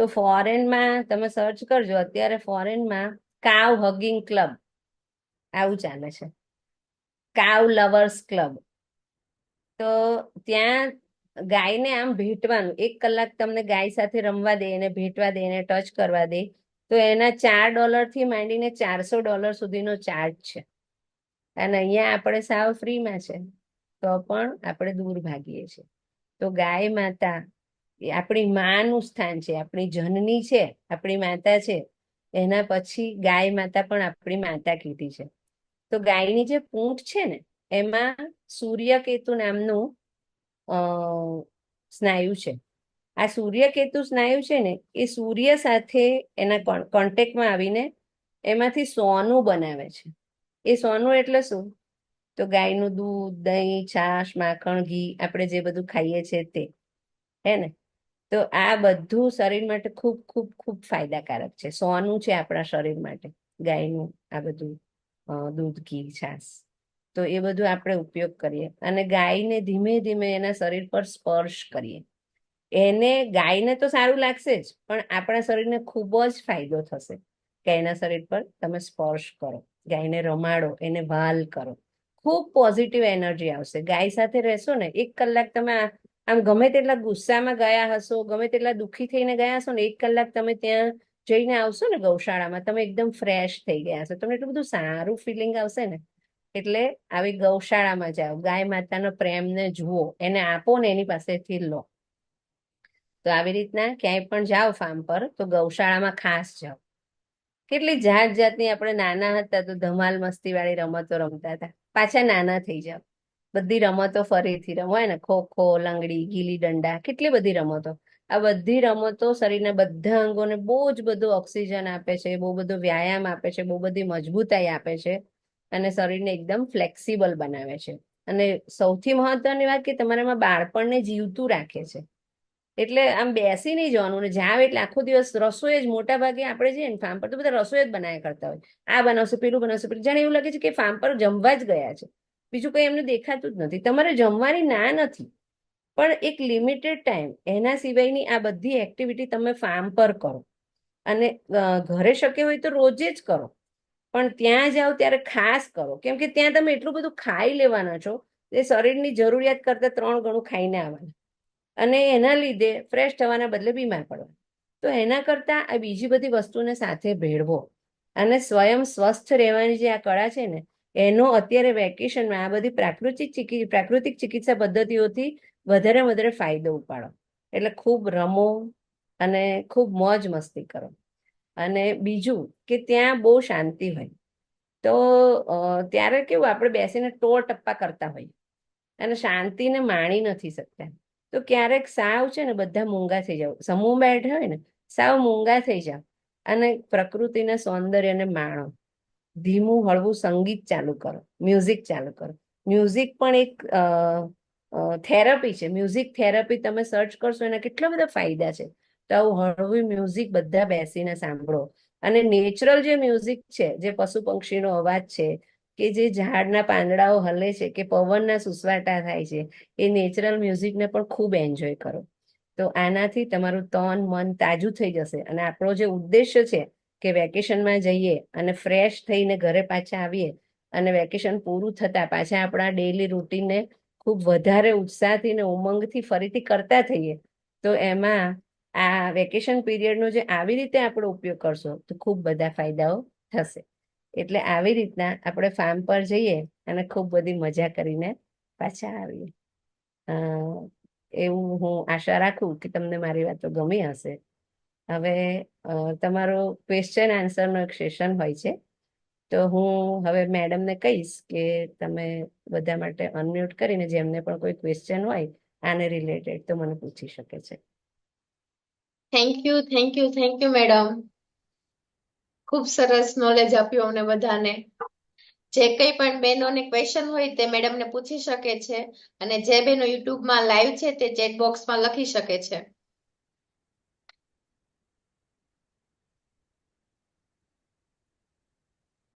તો ફોરેનમાં તમે સર્ચ કરજો. અત્યારે ફોરેનમાં કાવ હગિંગ ક્લબ આવું ચાલે છે. કાવ લવર્સ ક્લબ તો ત્યાં ગાયને આમ ભેટવાનું. એક કલાક તમને ગાય સાથે રમવા દે, એને ભેટવા દે, એને ટચ કરવા દે. તો એના ચાર ડોલરથી માંડીને ચારસો ડોલર સુધીનો ચાર્જ છે. અને અહીંયા આપણે સાવ ફ્રીમાં છે. તો પણ આપણે દૂર ભાગીએ છીએ. તો ગાય માતા એ આપણી માનું સ્થાન છે, આપણી જનની છે, આપણી માતા છે, એના પછી ગાય માતા પણ આપણી માતા કીધી છે. તો ગાયની જે પૂંઠ છે ને, એમાં સૂર્યકેતુ નામનું સ્નાયુ છે. આ સૂર્યકેતુ સ્નાયુ છે ને, એ સૂર્ય સાથે એના કોન્ટેક્ટમાં આવીને એમાંથી સોનું બનાવે છે. એ સોનું એટલે શું? તો ગાયનું દૂધ, દહીં, છાશ, માખણ, ઘી, આપણે જે બધું ખાઈએ છીએ તે. હે ને? તો આ બધું શરીર માટે ખૂબ ખૂબ ખૂબ ફાયદાકારક છે. સોનું છે આપણા શરીર માટે, ગાયનું, આ બધું દૂધ, ઘી, છાશ. તો એ બધું આપણે ઉપયોગ કરીએ અને ગાયને ધીમે ધીમે એના શરીર પર સ્પર્શ કરીએ. એને ગાયને તો સારું લાગશે જ, પણ આપણા શરીરને ખૂબ જ ફાયદો થશે કે એના શરીર પર તમે સ્પર્શ કરો, ગાયને રમાડો, એને વાલ કરો. ખૂબ પોઝિટિવ એનર્જી આવશે. ગાય સાથે રહેશો ને, એક કલાક તમે આ- આમ ગમે તેટલા ગુસ્સામાં ગયા હશો, ગમે તેટલા દુઃખી થઈને ગયા હશો ને, એક કલાક તમે ત્યાં જઈને આવશો ને ગૌશાળામાં, તમે એકદમ ફ્રેશ થઈ ગયા હશો. તમને એટલું બધું સારું ફિલિંગ આવશે ને. એટલે આવી ગૌશાળામાં જાઓ. ગાય માતાનો પ્રેમને જુઓ. એને આપો ને એની પાસેથી લો. તો આવી રીતના ક્યાંય પણ જાઓ ફાર્મ પર, તો ગૌશાળામાં ખાસ જાઓ. કેટલી જાત જાતની આપણે નાના હતા તો ધમાલ મસ્તી વાળી રમતો રમતા હતા. પાછા નાના થઈ જાઓ. બધી રમતો ફરીથી રમાય ને? ખો ખો લંગડી, ગીલી, દંડા, કેટલી બધી રમતો. આ બધી રમતો શરીરના બધા અંગોને બહુ જ બધું ઓક્સિજન આપે છે, બહુ બધો વ્યાયામ આપે છે, બહુ બધી મજબૂતાઈ આપે છે અને શરીરને એકદમ ફ્લેક્સિબલ બનાવે છે. અને સૌથી મહત્વની વાત કે તમારામાં બાળપણને જીવતું રાખે છે. એટલે આમ બેસી નહીં જવાનું ને જાવ એટલે આખો દિવસ રસોઈ જ મોટા ભાગે આપણે જઈએ ને ફાર્મ પર તો બધા રસોઈ જ બનાવ્યા કરતા હોય. આ બનાવશે, પેલું બનાવશે, પેલું. જાણે એવું લાગે છે કે ફાર્મ પર જમવા જ ગયા છે. બીજું કંઈ એમને દેખાતું જ નથી. તમારે જમવાની ના નથી, પણ એક લિમિટેડ ટાઈમ એના સિવાયની આ બધી એક્ટિવિટી તમે ફાર્મ પર કરો. અને ઘરે શક્ય હોય તો રોજે જ કરો. પણ ત્યાં જાઓ ત્યારે ખાસ કરો. કેમ કે ત્યાં તમે એટલું બધું ખાઈ લેવાના છો, એ શરીરની જરૂરિયાત કરતાં ત્રણ ગણું ખાઈને આવવાના. અને એના લીધે ફ્રેશ થવાના બદલે બીમાર પડવા તો એના કરતાં આ બીજી બધી વસ્તુને સાથે ભેળવો. અને સ્વયં સ્વસ્થ રહેવાની જે આ કળા છે ને એનો અત્યારે વેકેશનમાં આ બધી પ્રાકૃતિક ચિકિ, પ્રાકૃતિક ચિકિત્સા પદ્ધતિઓથી વધારે વધારે ફાયદો ઉપાડો. એટલે ખૂબ રમો અને ખૂબ મોજ મસ્તી કરો. અને બીજું કે ત્યાં બહુ શાંતિ હોય. તો ત્યારે કેવું આપણે બેસીને ટોળ ટપ્પા કરતા હોઈએ. અને શાંતિને માણી નથી શકતા. તો ક્યારેક સાવ છે ને બધા મૂંગા થઈ જાવ સમૂહ બેઠા હોય ને, સાવ મૂંગા થઈ જાવ અને પ્રકૃતિના સૌંદર્યને માણો. ધીમું હળવું સંગીત ચાલુ કરો મ્યુઝિક ચાલુ કરો. મ્યુઝિક પણ એક થેરપી છે. મ્યુઝિક થેરપી તમે સર્ચ કરશો એના કેટલા બધા ફાયદા છે. તો હળવું મ્યુઝિક બધા બેસીને સાંભળો. અને નેચરલ જે મ્યુઝિક છે, જે પશુ પક્ષીનો અવાજ છે, કે જે ઝાડના પાંદડાઓ હલે છે, કે પવનના સુસવાટા થાય છે, એ નેચરલ મ્યુઝિકને પણ ખૂબ એન્જોય કરો. તો આનાથી તમારું તન, મન તાજું થઈ જશે. અને આપણો જે ઉદ્દેશ્ય છે કે વેકેશનમાં જઈએ અને ફ્રેશ થઈને ઘરે પાછા આવીએ અને વેકેશન પૂરું થતા પાછા આપણા ડેઈલી રૂટીનને ખૂબ વધારે ઉત્સાહથી ને ઉમંગથી ફરીથી કરતા થઈએ, તો એમાં આ વેકેશન પીરિયડનો જે આવી રીતે આપણે ઉપયોગ કરશો, તો ખૂબ બધા ફાયદાઓ થશે. એટલે આવી રીતના આપણે ફાર્મ પર જઈએ અને ખૂબ બધી મજા કરીને પાછા આવીએ. એવું હું આશા રાખું કે તમને મારી વાતો ગમી હશે. હવે તમારો ક્વેશ્ચન આન્સરનો એક સેશન હોય છે. તો હું હવે મેડમને કહીશ કે તમે બધા માટે અનમ્યુટ કરીને જેમને પણ કોઈ ક્વેશ્ચન હોય, આને રિલેટેડ તો મને પૂછી શકે છે. Thank you thank you thank you madam ખૂબ સરસ નોલેજ આપ્યું અમને બધાને. જે કંઈ પણ બહેનોને ક્વેશ્ચન હોય તે મેડમને પૂછી શકે છે અને જે બહેનો યુટ્યુબમાં લાઈવ છે તે ચેટ બોક્સમાં લખી શકે છે.